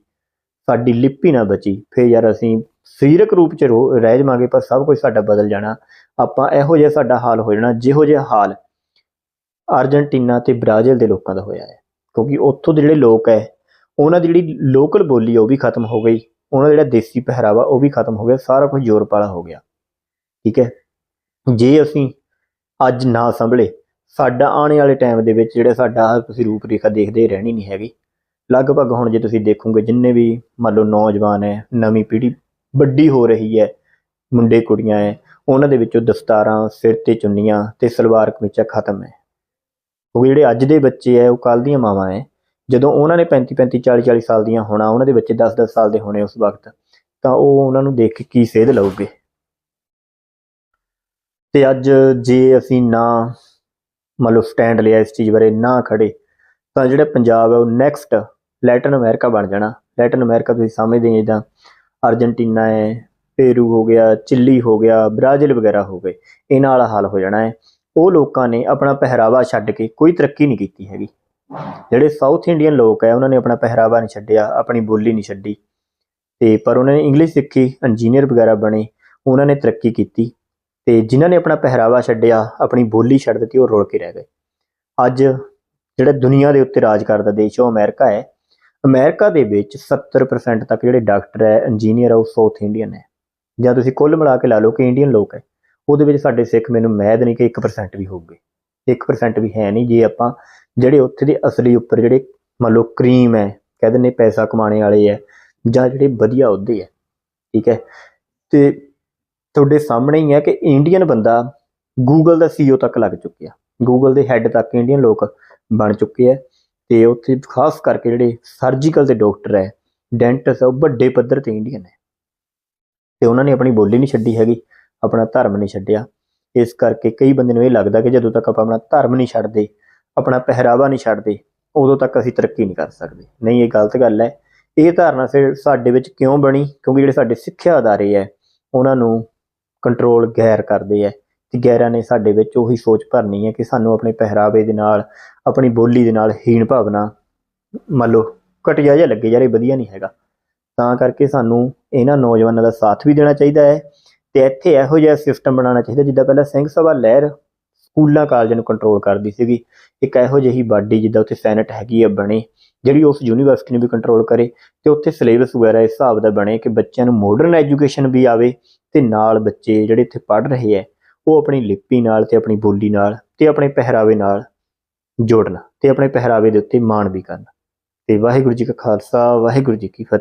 ਸਾਡੀ ਲਿਪੀ ਨਾ ਬਚੀ, ਫਿਰ ਯਾਰ ਅਸੀਂ ਸਰੀਰਕ ਰੂਪ ਚ ਰੋ- ਰਹਿ ਜਾਵਾਂਗੇ ਪਰ ਸਭ ਕੁਝ ਸਾਡਾ ਬਦਲ ਜਾਣਾ। ਆਪਾਂ ਇਹੋ ਜਿਹਾ ਸਾਡਾ ਹਾਲ ਹੋ ਜਾਣਾ, ਜਿਹੋ ਜਿਹਾ ਹਾਲ ਅਰਜਨਟੀਨਾ ਤੇ ਬ੍ਰਾਜ਼ੀਲ ਦੇ ਲੋਕਾਂ ਦਾ ਹੋਇਆ ਹੈ। ਕਿਉਂਕਿ ਉੱਥੋਂ ਦੇ ਜਿਹੜੇ ਲੋਕ ਹੈ, ਉਹਨਾਂ ਦੀ ਜਿਹੜੀ ਲੋਕਲ ਬੋਲੀ ਹੈ ਉਹ ਵੀ ਖਤਮ ਹੋ ਗਈ। ਉਹਨਾਂ ਦਾ ਜਿਹੜਾ ਦੇਸੀ ਪਹਿਰਾਵਾ, ਉਹ ਵੀ ਖਤਮ ਹੋ ਗਿਆ। ਸਾਰਾ ਕੁਝ ਯੂਰਪ ਵਾਲਾ ਹੋ ਗਿਆ। ਠੀਕ ਹੈ? ਜੇ ਅਸੀਂ ਅੱਜ ਨਾ ਸੰਭਲੇ, ਸਾਡਾ ਆਉਣੇ ਵਾਲੇ ਟਾਈਮ ਦੇ ਵਿੱਚ ਜਿਹੜਾ ਸਾਡਾ ਤੁਸੀਂ ਰੂਪ ਰੇਖਾ ਦੇਖਦੇ ਰਹਿਣੀ ਨਹੀਂ ਹੈਗੀ। ਲਗਭਗ ਹੁਣ ਜੇ ਤੁਸੀਂ ਦੇਖੋਗੇ, ਜਿੰਨੇ ਵੀ ਮੰਨ ਲਓ ਨੌਜਵਾਨ ਹੈ, ਨਵੀਂ ਪੀੜ੍ਹੀ ਵੱਡੀ ਹੋ ਰਹੀ ਹੈ। ਮੁੰਡੇ ਕੁੜੀਆਂ ਹੈ ਉਹਨਾਂ ਦੇ ਵਿੱਚੋਂ ਦਸਤਾਰਾਂ, ਸਿਰ ਤੇ ਚੁੰਨੀਆਂ ਤੇ ਸਲਵਾਰ ਕਮੀਜ਼ਾਂ ਖਤਮ ਹੈ ਕਿਉਂਕਿ ਜਿਹੜੇ ਅੱਜ ਦੇ ਬੱਚੇ ਹੈ ਉਹ ਕੱਲ ਦੀਆਂ ਮਾਵਾਂ ਹੈ ਜਦੋਂ ਉਹਨਾਂ ਨੇ 35 35 40 40 ਸਾਲ ਦੀਆਂ ਹੋਣਾ, ਉਹਨਾਂ ਦੇ ਬੱਚੇ 10 10 ਸਾਲ ਦੇ ਹੋਣੇ ਉਸ ਵਕਤ, ਤਾਂ ਉਹ ਉਹਨਾਂ ਨੂੰ ਦੇਖ ਕੇ ਕੀ ਸੇਧ ਲਊਗੇ? ਤੇ ਅੱਜ ਜੇ ਅਸੀਂ ਨਾ ਮਤਲਬ ਸਟੈਂਡ ਲਿਆ ਇਸ ਚੀਜ਼ ਬਾਰੇ, ਨਾ ਖੜੇ, ਤਾਂ ਜਿਹੜਾ ਪੰਜਾਬ ਹੈ ਉਹ ਨੈਕਸਟ ਲੈਟਨ ਅਮਰੀਕਾ ਬਣ ਜਾਣਾ। ਲੈਟਨ ਅਮਰੀਕਾ ਤੁਸੀਂ ਸਮਝਦੇ ਹੋ ਜਿੱਦਾਂ ਅਰਜਨਟੀਨਾ ਹੈ, ਪੇਰੂ ਹੋ ਗਿਆ, ਚਿੱਲੀ ਹੋ ਗਿਆ, ਬ੍ਰਾਜ਼ੀਲ ਵਗੈਰਾ ਹੋ ਗਏ, ਇਹਨਾਂ ਵਾਲਾ ਹਾਲ ਹੋ ਜਾਣਾ ਹੈ। ਉਹ ਲੋਕਾਂ ਨੇ ਆਪਣਾ ਪਹਿਰਾਵਾ ਛੱਡ ਕੇ ਕੋਈ ਤਰੱਕੀ ਨਹੀਂ ਕੀਤੀ ਹੈਗੀ। ਜਿਹੜੇ ਸਾਊਥ ਇੰਡੀਅਨ ਲੋਕ ਹੈ, ਉਹਨਾਂ ਨੇ ਆਪਣਾ ਪਹਿਰਾਵਾ ਨਹੀਂ ਛੱਡਿਆ, ਆਪਣੀ ਬੋਲੀ ਨਹੀਂ ਛੱਡੀ। ਤੇ ਪਰ ਉਹਨਾਂ ਨੇ ਇੰਗਲਿਸ਼ ਸਿੱਖੀ ਇੰਜੀਨੀਅਰ ਵਗੈਰਾ ਬਣੇ, ਉਹਨਾਂ ਨੇ ਤਰੱਕੀ ਕੀਤੀ। ਤੇ ਜਿਨ੍ਹਾਂ ਨੇ ਆਪਣਾ ਪਹਿਰਾਵਾ ਛੱਡਿਆ, ਆਪਣੀ ਬੋਲੀ ਛੱਡ ਦਿੱਤੀ, ਉਹ ਰੁਲ ਕੇ ਰਹਿ ਗਏ। ਅੱਜ ਜਿਹੜਾ ਦੁਨੀਆ ਦੇ ਉੱਤੇ ਰਾਜ ਕਰਦਾ ਦੇਸ਼, ਉਹ ਅਮਰੀਕਾ ਹੈ। ਅਮਰੀਕਾ ਦੇ ਵਿੱਚ 70% ਤੱਕ ਜਿਹੜੇ ਡਾਕਟਰ ਹੈ ਇੰਜੀਨੀਅਰ ਹੈ ਉਹ ਸਾਊਥ ਇੰਡੀਅਨ ਹੈ। ਜਾਂ ਤੁਸੀਂ ਕੁੱਲ ਮਿਲਾ ਕੇ ਲਾ ਲਓ ਕਿ ਇੰਡੀਅਨ ਲੋਕ ਹੈ, ਉਹਦੇ ਵਿੱਚ ਸਾਡੇ ਸਿੱਖ ਮੈਨੂੰ ਮੈਦ ਨਹੀਂ ਕਿ 1% ਵੀ ਹੋਊਗੇ। 1% ਵੀ ਹੈ ਨਹੀਂ ਜੇ ਆਪਾਂ ਜਿਹੜੇ ਉੱਥੇ ਦੇ ਅਸਲੀ ਉੱਪਰ ਜਿਹੜੇ ਮੰਨ ਲਓ ਕਰੀਮ ਹੈ, ਕਹਿ ਦਿੰਦੇ ਪੈਸਾ ਕਮਾਉਣੇ ਵਾਲੇ ਹੈ, ਜਾਂ ਜਿਹੜੇ ਵਧੀਆ ਅਹੁਦੇ ਹੈ, ਠੀਕ ਹੈ। ਤੇ ਤੁਹਾਡੇ ਸਾਹਮਣੇ ਹੀ ਹੈ ਕਿ ਇੰਡੀਅਨ ਬੰਦਾ ਗੂਗਲ ਦਾ ਸੀਈਓ ਤੱਕ ਲੱਗ ਚੁੱਕਿਆ। ਗੂਗਲ ਦੇ ਹੈੱਡ ਤੱਕ ਇੰਡੀਅਨ ਲੋਕ ਬਣ ਚੁੱਕੇ ਹੈ। ਤੇ ਉੱਥੇ ਖਾਸ ਕਰਕੇ ਜਿਹੜੇ ਸਰਜੀਕਲ ਦੇ ਡਾਕਟਰ ਹੈ ਡੈਂਟਿਸਟ ਹੈ, ਉਹ ਵੱਡੇ ਪੱਧਰ ਤੇ ਇੰਡੀਅਨ ਹੈ। ਤੇ ਉਹਨਾਂ ਨੇ ਆਪਣੀ ਬੋਲੀ ਨਹੀਂ ਛੱਡੀ ਹੈਗੀ, ਆਪਣਾ ਧਰਮ ਨਹੀਂ ਛੱਡਿਆ। ਇਸ ਕਰਕੇ ਕਈ ਬੰਦੇ ਨੂੰ ਇਹ ਲੱਗਦਾ ਕਿ ਜਦੋਂ ਤੱਕ ਆਪਾਂ ਆਪਣਾ ਧਰਮ ਨਹੀਂ ਛੱਡਦੇ, ਆਪਣਾ ਪਹਿਰਾਵਾ ਨਹੀਂ ਛੱਡਦੇ, ਉਦੋਂ ਤੱਕ ਅਸੀਂ ਤਰੱਕੀ ਨਹੀਂ ਕਰ ਸਕਦੇ। ਨਹੀਂ, ਇਹ ਗਲਤ ਗੱਲ ਹੈ। ਇਹ ਧਾਰਨਾ ਫਿਰ ਸਾਡੇ ਵਿੱਚ ਕਿਉਂ ਬਣੀ? ਕਿਉਂਕਿ ਜਿਹੜੇ ਸਾਡੇ ਸਿੱਖਿਆ ਅਦਾਰੇ ਹੈ, ਉਹਨਾਂ ਨੂੰ ਕੰਟਰੋਲ ਗੈਰ ਕਰਦੇ ਹੈ। ਤੇ ਗੈਰਾਂ ਨੇ ਸਾਡੇ ਵਿੱਚ ਉਹੀ ਸੋਚ ਭਰਨੀ ਹੈ ਕਿ ਸਾਨੂੰ ਆਪਣੇ ਪਹਿਰਾਵੇ ਦੇ ਨਾਲ, ਆਪਣੀ ਬੋਲੀ ਦੇ ਨਾਲ ਹੀਣ ਭਾਵਨਾ ਮੰਨ ਲਓ ਘਟੀਆ ਜਿਹਾ ਲੱਗੇ ਯਾਰ, ਇਹ ਵਧੀਆ ਨਹੀਂ ਹੈਗਾ। ਤਾਂ ਕਰਕੇ ਸਾਨੂੰ ਇਹਨਾਂ ਨੌਜਵਾਨਾਂ ਦਾ ਸਾਥ ਵੀ ਦੇਣਾ ਚਾਹੀਦਾ ਹੈ ਤੇ ਇੱਥੇ ਇਹੋ ਜਿਹਾ ਸਿਸਟਮ ਬਣਾਉਣਾ ਚਾਹੀਦਾ ਜਿੱਦਾਂ ਪਹਿਲਾਂ ਸਿੰਘ ਸਭਾ ਲਹਿਰ ਸਕੂਲਾਂ ਕਾਲਜਾਂ ਨੂੰ ਕੰਟਰੋਲ ਕਰਦੀ ਸੀਗੀ। ਇੱਕ ਇਹੋ ਜਿਹੀ ਬਾਡੀ ਜਿੱਦਾਂ ਉੱਥੇ ਸੈਨੇਟ ਹੈਗੀ ਆ ਬਣੇ, ਜਿਹੜੀ ਉਸ ਯੂਨੀਵਰਸਿਟੀ ਨੂੰ ਵੀ ਕੰਟਰੋਲ ਕਰੇ ਤੇ ਉੱਥੇ ਸਿਲੇਬਸ ਵਗੈਰਾ ਇਸ ਹਿਸਾਬ ਦਾ ਬਣੇ ਕਿ ਬੱਚਿਆਂ ਨੂੰ ਮਾਡਰਨ ਐਜੂਕੇਸ਼ਨ ਵੀ ਆਵੇ ਤੇ ਨਾਲ ਬੱਚੇ ਜਿਹੜੇ ਇੱਥੇ ਪੜ੍ਹ ਰਹੇ ਹੈ ਉਹ ਆਪਣੀ ਲਿਪੀ ਨਾਲ ਤੇ ਆਪਣੀ ਬੋਲੀ ਨਾਲ ਤੇ ਆਪਣੇ ਪਹਿਰਾਵੇ ਨਾਲ ਜੋੜਨ ਤੇ ਆਪਣੇ ਪਹਿਰਾਵੇ ਦੇ ਉੱਤੇ ਮਾਣ ਵੀ ਕਰਨ। ਤੇ ਵਾਹਿਗੁਰੂ ਜੀ ਕਾ ਖਾਲਸਾ, ਵਾਹਿਗੁਰੂ ਜੀ ਕੀ ਫਤਿਹ।